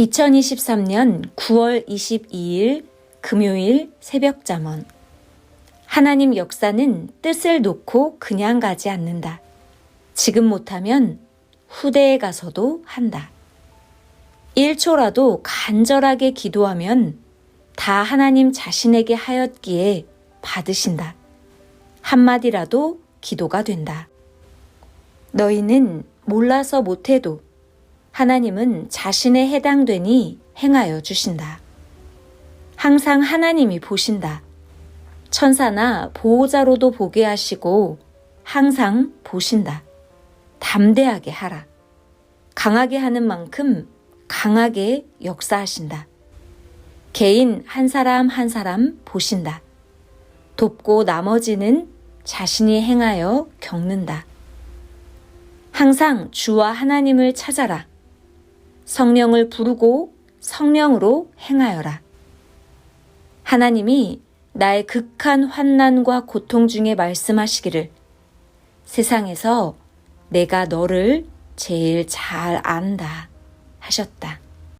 2023년 9월 22일 금요일 새벽 잠언 하나님 역사는 뜻을 놓고 그냥 가지 않는다. 지금 못하면 후대에 가서도 한다. 1초라도 간절하게 기도하면 다 하나님 자신에게 하였기에 받으신다. 한마디라도 기도가 된다. 너희는 몰라서 못해도 하나님은 자신에 해당되니 행하여 주신다. 항상 하나님이 보신다. 천사나 보호자로도 보게 하시고 항상 보신다. 담대하게 하라. 강하게 하는 만큼 강하게 역사하신다. 개인 한 사람 한 사람 보신다. 돕고 나머지는 자신이 행하여 겪는다. 항상 주와 하나님을 찾아라. 성령을 부르고 성령으로 행하여라. 하나님이 나의 극한 환난과 고통 중에 말씀하시기를 세상에서 내가 너를 제일 잘 안다 하셨다.